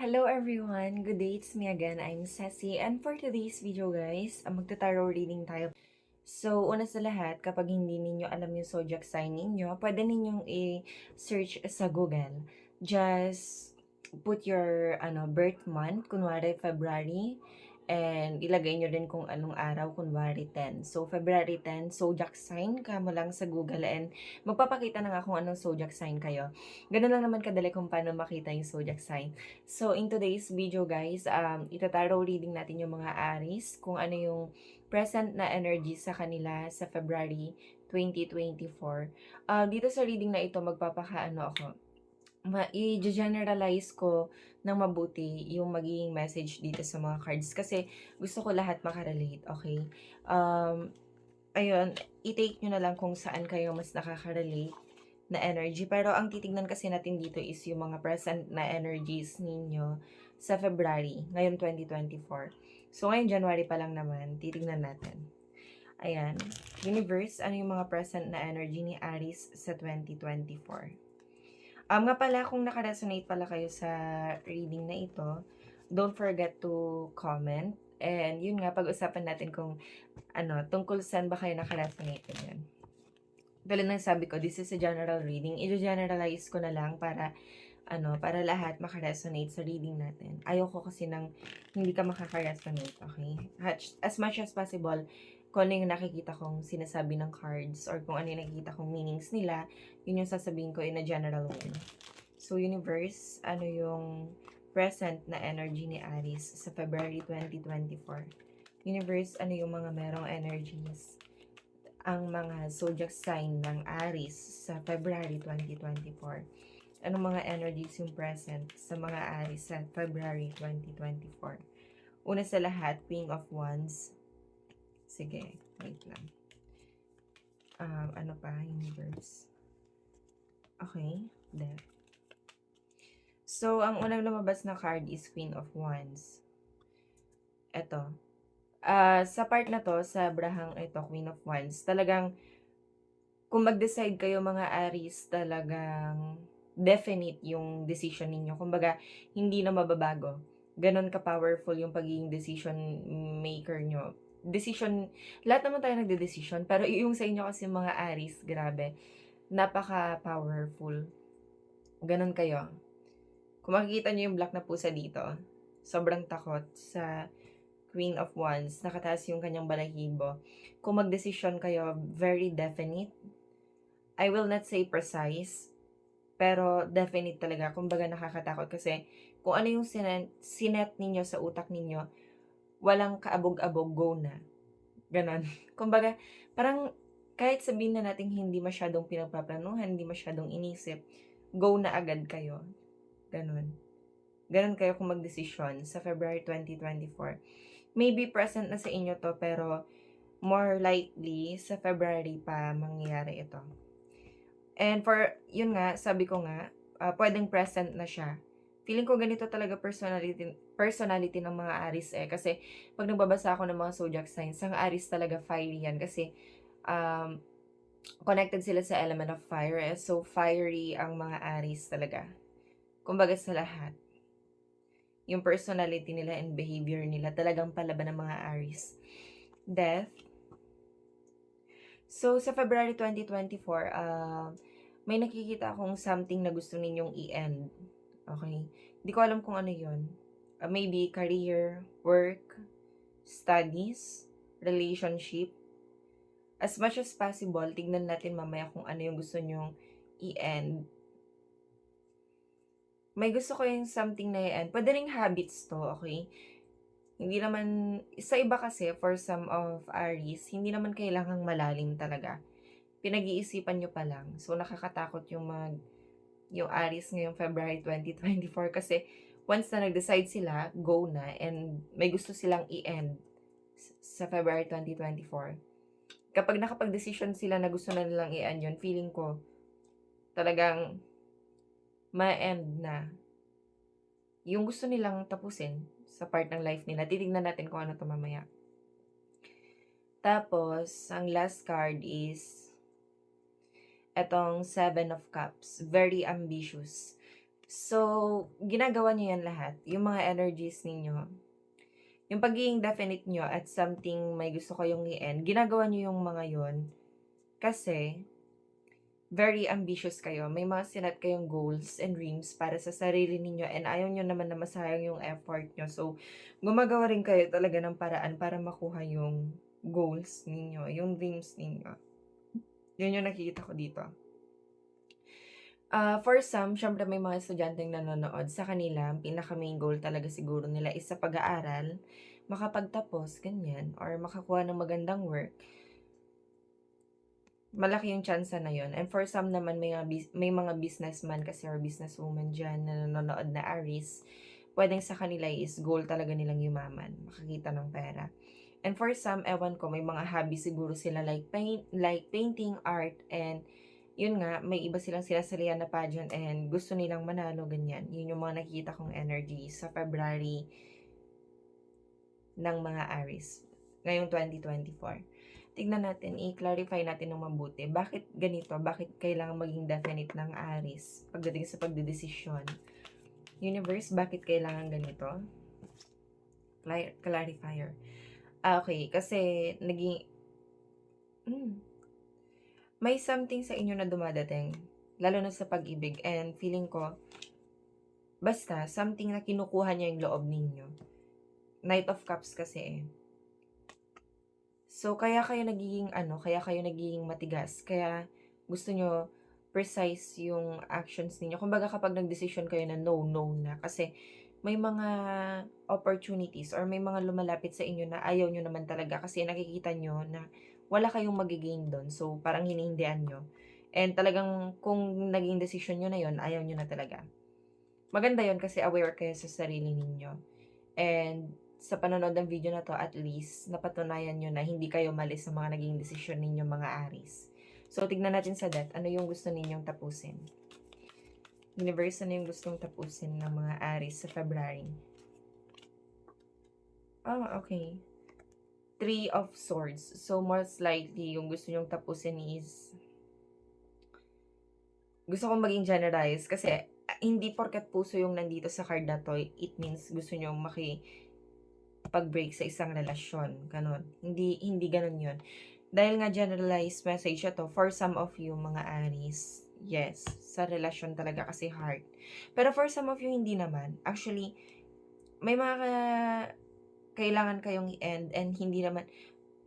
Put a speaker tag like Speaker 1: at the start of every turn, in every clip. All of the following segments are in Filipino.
Speaker 1: Hello everyone! Good day, it's me again. I'm Ceci. And for today's video guys, uh, magta-tarot reading tayo. So, una sa lahat, kapag hindi ninyo alam yung zodiac sign ninyo, pwede ninyong i-search sa Google. Just put your ano birth month, kunwari February, and ilagay nyo din kung anong araw, kunwari 10. So, February 10, zodiac sign ka mo lang sa Google and magpapakita na nga kung anong zodiac sign kayo. Ganun lang naman kadali kung paano makita yung zodiac sign. So, in today's video guys, um, itataro reading natin yung mga Aries, kung ano yung present na energy sa kanila sa February 2024. Uh, dito sa reading na ito, magpapakaano ako. I-generalize ko ng mabuti yung magiging message dito sa mga cards kasi gusto ko lahat makarelate, okay? Um, ayun, i-take nyo na lang kung saan kayo mas nakaka-relate na energy. Pero ang titignan kasi natin dito is yung mga present na energies ninyo sa February, ngayon 2024. So, ngayon January pa lang naman, titignan natin. Ayan. Universe, ano yung mga present na energy ni Aries sa 2024? Um, nga pala, kung nakaresonate pala kayo sa reading na ito, don't forget to comment. And yun nga, pag-usapan natin kung ano, tungkol saan ba kayo nakaresonate yun. Tulad ng sabi ko, this is a general reading. I-generalize ko na lang para ano, para lahat makaresonate sa reading natin. Ayoko kasi ng hindi ka makakaresonate, okay? As much as possible, kung ano yung nakikita kong sinasabi ng cards or kung ano yung nakikita kong meanings nila, yun yung sasabihin ko in a general way. So, universe, ano yung present na energy ni Aries sa February 2024? Universe, ano yung mga merong energies? Ang mga zodiac sign ng Aries sa February 2024. Anong mga energies yung present sa mga Aries sa February 2024? Una sa lahat, Queen of Wands, Sige, wait lang. Um, ano pa? Universe. Okay, there. So, ang unang lumabas na card is Queen of Wands. Ito. Ah, sa part na to, sa brahang ito, Queen of Wands, talagang kung mag-decide kayo mga Aries, talagang definite yung decision ninyo. Kumbaga, hindi na mababago. Ganon ka-powerful yung pagiging decision maker nyo decision, lahat naman tayo nagde-decision, pero yung sa inyo kasi mga Aries, grabe, napaka-powerful. Ganon kayo. Kung makikita nyo yung black na pusa dito, sobrang takot sa Queen of Wands, nakataas yung kanyang balahibo. Kung mag-decision kayo, very definite. I will not say precise, pero definite talaga. Kumbaga nakakatakot kasi kung ano yung sinet, sinet ninyo sa utak ninyo, walang kaabog-abog, go na. Ganon. Kumbaga, parang kahit sabihin na natin hindi masyadong pinagpaplanuhan, hindi masyadong inisip, go na agad kayo. Ganon. Ganon kayo kung magdesisyon sa February 2024. Maybe present na sa inyo to, pero more likely sa February pa mangyayari ito. And for, yun nga, sabi ko nga, uh, pwedeng present na siya feeling ko ganito talaga personality personality ng mga Aris eh kasi pag nagbabasa ako ng mga zodiac signs, ang Aris talaga fiery yan kasi um, connected sila sa element of fire eh. So fiery ang mga Aris talaga. Kumbaga sa lahat. Yung personality nila and behavior nila talagang palaban ng mga Aris. Death. So sa February 2024, uh, may nakikita akong something na gusto ninyong i-end Okay? Hindi ko alam kung ano yon. Uh, maybe career, work, studies, relationship. As much as possible, tignan natin mamaya kung ano yung gusto nyong i-end. May gusto ko yung something na i-end. Pwede rin habits to, okay? Hindi naman, sa iba kasi, for some of Aries, hindi naman kailangang malalim talaga. Pinag-iisipan nyo pa lang. So, nakakatakot yung mag yung Aries ngayong February 2024 kasi once na nag-decide sila, go na and may gusto silang i-end sa February 2024. Kapag nakapag-decision sila na gusto na nilang i-end yun, feeling ko talagang ma-end na yung gusto nilang tapusin sa part ng life nila. Titignan natin kung ano to mamaya. Tapos, ang last card is etong Seven of Cups. Very ambitious. So, ginagawa niyo yan lahat. Yung mga energies ninyo. Yung pagiging definite nyo at something may gusto kayong i-end, ginagawa niyo yung mga yon kasi very ambitious kayo. May mga sinat kayong goals and dreams para sa sarili ninyo and ayaw nyo naman na masayang yung effort nyo. So, gumagawa rin kayo talaga ng paraan para makuha yung goals ninyo, yung dreams ninyo. Yun yung nakikita ko dito. Ah, for some, syempre may mga estudyanteng nanonood. Sa kanila, ang pinaka main goal talaga siguro nila is sa pag-aaral, makapagtapos, ganyan, or makakuha ng magandang work. Malaki yung chance na yun. And for some naman, may, mga may mga businessman kasi or businesswoman dyan na nanonood na Aries, pwedeng sa kanila is goal talaga nilang yumaman, makakita ng pera. And for some, ewan ko, may mga hobby siguro sila like paint, like painting, art, and yun nga, may iba silang sinasalihan na pageant and gusto nilang manalo, ganyan. Yun yung mga nakikita kong energy sa February ng mga Aries ngayong 2024. Tignan natin, i-clarify natin ng mabuti. Bakit ganito? Bakit kailangan maging definite ng Aries pagdating sa pagdedesisyon? Universe, bakit kailangan ganito? Cli- Clarifier. Ah, okay, kasi naging... Hmm, may something sa inyo na dumadating, lalo na sa pag-ibig, and feeling ko, basta, something na kinukuha niya yung loob ninyo. Knight of Cups kasi eh. So, kaya kayo nagiging ano, kaya kayo nagiging matigas, kaya gusto nyo precise yung actions ninyo. Kumbaga kapag nag-decision kayo na no, no na, kasi may mga opportunities or may mga lumalapit sa inyo na ayaw nyo naman talaga kasi nakikita nyo na wala kayong magigain doon. So, parang hinihindihan nyo. And talagang kung naging decision nyo na yon ayaw nyo na talaga. Maganda yon kasi aware kayo sa sarili ninyo. And sa panonood ng video na to, at least, napatunayan nyo na hindi kayo mali sa mga naging desisyon ninyo mga Aris. So, tignan natin sa death. Ano yung gusto ninyong tapusin? Universe, ano yung gustong tapusin ng mga Aris sa February? Oh, okay. Three of Swords. So, most likely, yung gusto nyong tapusin is gusto kong maging generalize kasi ah, hindi porket puso yung nandito sa card na to, it means gusto nyo maki pag-break sa isang relasyon. Ganon. Hindi, hindi ganon yun. Dahil nga generalized message ito, for some of you, mga Aries, yes, sa relasyon talaga kasi heart. Pero for some of you, hindi naman. Actually, may mga ka- kailangan kayong i-end and hindi naman,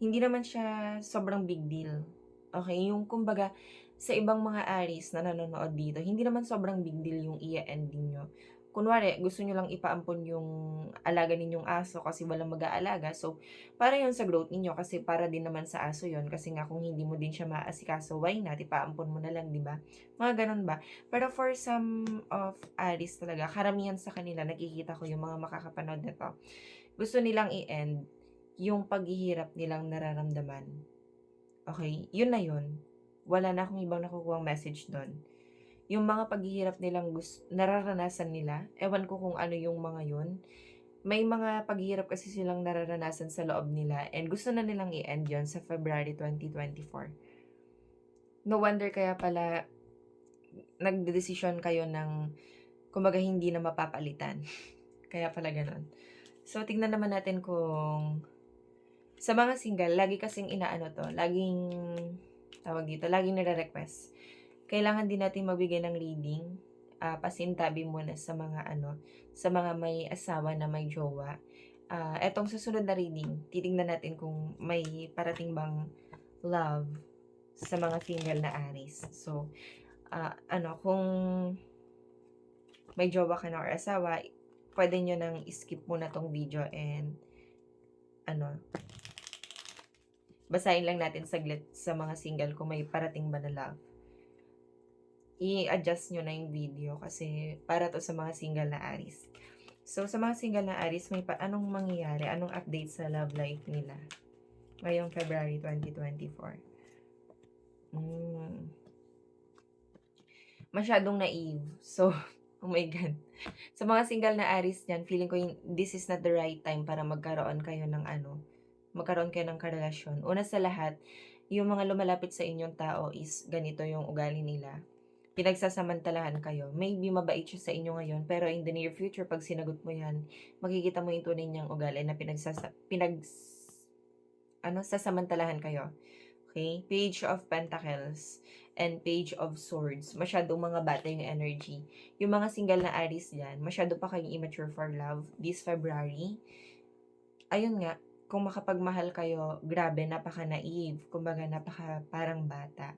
Speaker 1: hindi naman siya sobrang big deal. Okay? Yung kumbaga, sa ibang mga Aries na nanonood dito, hindi naman sobrang big deal yung i-ending nyo. Kunwari, gusto nyo lang ipaampon yung alaga ninyong aso kasi walang mag-aalaga. So, para yun sa growth ninyo kasi para din naman sa aso yon Kasi nga kung hindi mo din siya maasikaso, why not? Ipaampon mo na lang, di ba? Mga ganun ba? Pero for some of Aries talaga, karamihan sa kanila, nakikita ko yung mga makakapanood na to, gusto nilang i-end yung paghihirap nilang nararamdaman. Okay? Yun na yun. Wala na akong ibang nakukuha message doon yung mga paghihirap nilang gusto, nararanasan nila, ewan ko kung ano yung mga yun, may mga paghihirap kasi silang nararanasan sa loob nila and gusto na nilang i-end yon sa February 2024. No wonder kaya pala nagdedesisyon kayo ng kumbaga hindi na mapapalitan. kaya pala ganun. So, tingnan naman natin kung sa mga single, lagi kasing inaano to, laging tawag dito, laging nire-request kailangan din natin magbigay ng reading. Uh, pasintabi muna sa mga ano, sa mga may asawa na may jowa. Uh, etong susunod na reading, titingnan natin kung may parating bang love sa mga single na Aries. So, uh, ano, kung may jowa ka na or asawa, pwede nyo nang skip muna tong video and ano, basahin lang natin saglit sa mga single kung may parating ba na love i-adjust nyo na yung video kasi para to sa mga single na Aris. So, sa mga single na Aris, may pa anong mangyayari? Anong update sa love life nila? Ngayong February 2024. Mm. Masyadong naive. So, oh my God. Sa mga single na Aris niyan, feeling ko yung, this is not the right time para magkaroon kayo ng ano, magkaroon kayo ng karelasyon. Una sa lahat, yung mga lumalapit sa inyong tao is ganito yung ugali nila pinagsasamantalahan kayo. Maybe mabait siya sa inyo ngayon, pero in the near future, pag sinagot mo yan, makikita mo yung tunay niyang ugali na pinagsasa, pinag, ano, sasamantalahan kayo. Okay? Page of Pentacles and Page of Swords. Masyadong mga bata yung energy. Yung mga single na Aries dyan, masyado pa kayong immature for love this February. Ayun nga, kung makapagmahal kayo, grabe, napaka-naive. Kumbaga, napaka parang bata.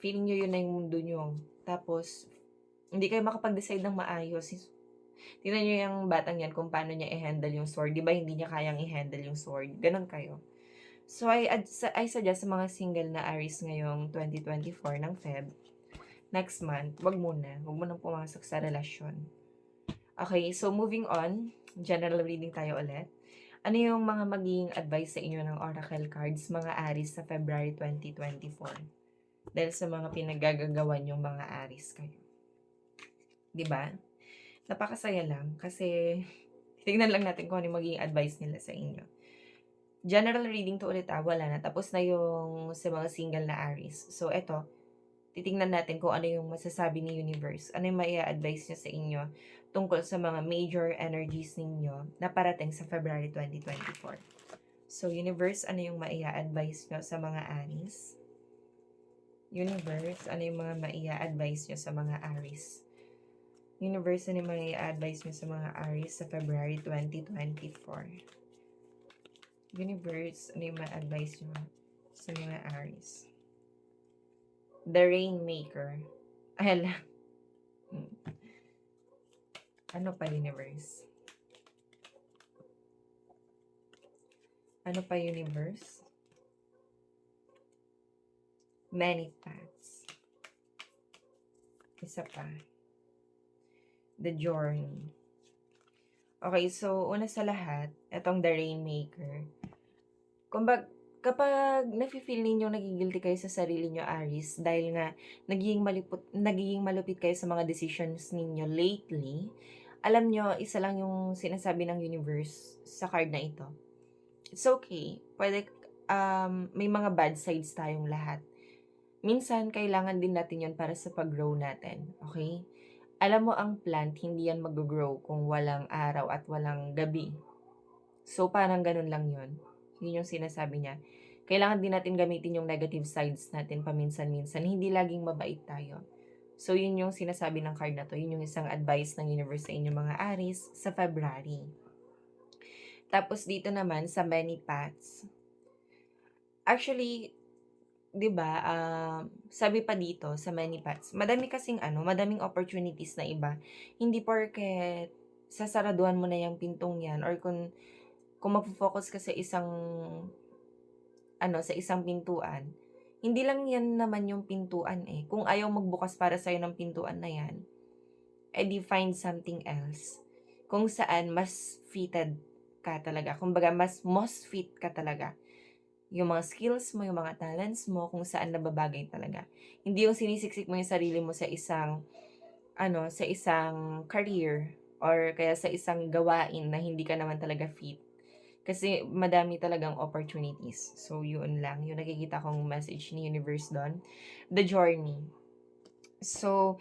Speaker 1: Feeling nyo yun na yung mundo nyo. Tapos, hindi kayo makapag-decide ng maayos. Tingnan nyo yung batang yan kung paano niya i-handle yung sword. Di ba hindi niya kayang i-handle yung sword? Ganon kayo. So, I, I suggest sa mga single na Aries ngayong 2024 ng Feb, next month, wag muna. Wag mo nang pumasok sa relasyon. Okay, so moving on, general reading tayo ulit. Ano yung mga magiging advice sa inyo ng Oracle cards, mga Aries sa February 2024? Dahil sa mga pinaggagawan yung mga Aries kayo. 'Di ba? Napakasaya lang kasi tingnan lang natin kung ano yung magiging advice nila sa inyo. General reading to ulit ah, wala na. Tapos na yung sa mga single na Aries. So, eto, titingnan natin kung ano yung masasabi ni Universe. Ano yung mai advice niya sa inyo tungkol sa mga major energies ninyo na parating sa February 2024. So, Universe, ano yung mai advice nyo sa mga Aries? Universe, ano yung mga mai advice nyo sa mga Aries? Universe, ano yung mai advice nyo sa mga Aries sa February 2024? Universe, ano yung mai advice nyo sa mga Aries? The Rainmaker. Ala. Hmm. Ano pa, Universe? Ano pa, Universe? Many paths. Isa pa. The Journey. Okay, so una sa lahat, itong The Rainmaker. Kumbag, kapag nafe-feel ninyo nagigilty kayo sa sarili nyo, Aries, dahil nga nagiging, malipot, nagiging malupit kayo sa mga decisions ninyo lately, alam nyo, isa lang yung sinasabi ng universe sa card na ito. It's okay. Pwede, um, may mga bad sides tayong lahat. Minsan, kailangan din natin yon para sa pag-grow natin. Okay? Alam mo, ang plant, hindi yan mag-grow kung walang araw at walang gabi. So, parang ganun lang yon Yun yung sinasabi niya. Kailangan din natin gamitin yung negative sides natin paminsan-minsan. Hindi laging mabait tayo. So, yun yung sinasabi ng card na to. Yun yung isang advice ng universe sa inyo mga Aries sa February. Tapos, dito naman sa many paths. Actually, 'di ba, um, sabi pa dito sa many paths, madami kasing ano, madaming opportunities na iba. Hindi porket sasaraduhan mo na yung pintong 'yan or kung kung magfo-focus ka sa isang ano, sa isang pintuan, hindi lang 'yan naman yung pintuan eh. Kung ayaw magbukas para sa'yo ng pintuan na 'yan, edi find something else. Kung saan mas fitted ka talaga. Kumbaga, mas most fit ka talaga yung mga skills mo, yung mga talents mo, kung saan nababagay talaga. Hindi yung sinisiksik mo yung sarili mo sa isang, ano, sa isang career or kaya sa isang gawain na hindi ka naman talaga fit. Kasi madami talagang opportunities. So, yun lang. Yung nakikita kong message ni Universe doon. The journey. So,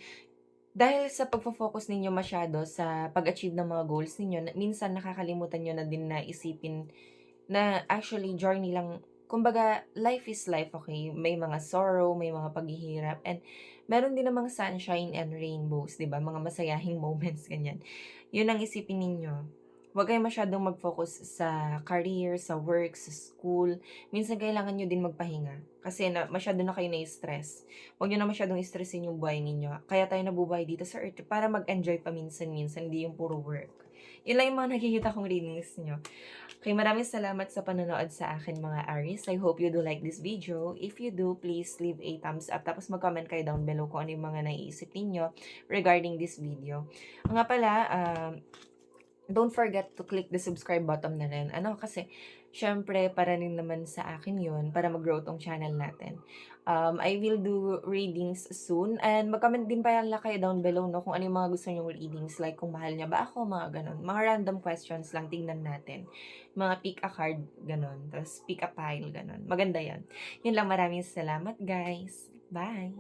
Speaker 1: dahil sa pagfo-focus ninyo masyado sa pag-achieve ng mga goals ninyo, minsan nakakalimutan nyo na din na isipin na actually journey lang kumbaga, life is life, okay? May mga sorrow, may mga paghihirap, and meron din namang sunshine and rainbows, di ba? Mga masayahing moments, ganyan. Yun ang isipin ninyo. Huwag kayo masyadong mag-focus sa career, sa work, sa school. Minsan kailangan nyo din magpahinga. Kasi na, masyado na kayo na-stress. Huwag nyo na masyadong stressin yung buhay ninyo. Kaya tayo nabubuhay dito sa earth para mag-enjoy pa minsan-minsan, hindi yung puro work. Yun yung mga nakikita kong readings nyo. Okay, maraming salamat sa panonood sa akin mga Aries. I hope you do like this video. If you do, please leave a thumbs up. Tapos mag-comment kayo down below kung ano yung mga naiisip ninyo regarding this video. Nga pala, um, don't forget to click the subscribe button na rin. Ano kasi, syempre, para rin naman sa akin yun, para mag-grow tong channel natin. Um, I will do readings soon. And mag-comment din pa lang kayo down below no, kung ano yung mga gusto nyong readings. Like kung mahal niya ba ako, mga ganun. Mga random questions lang, tingnan natin. Mga pick a card, ganun. Tapos pick a pile, ganun. Maganda yan. Yun lang, maraming salamat guys. Bye!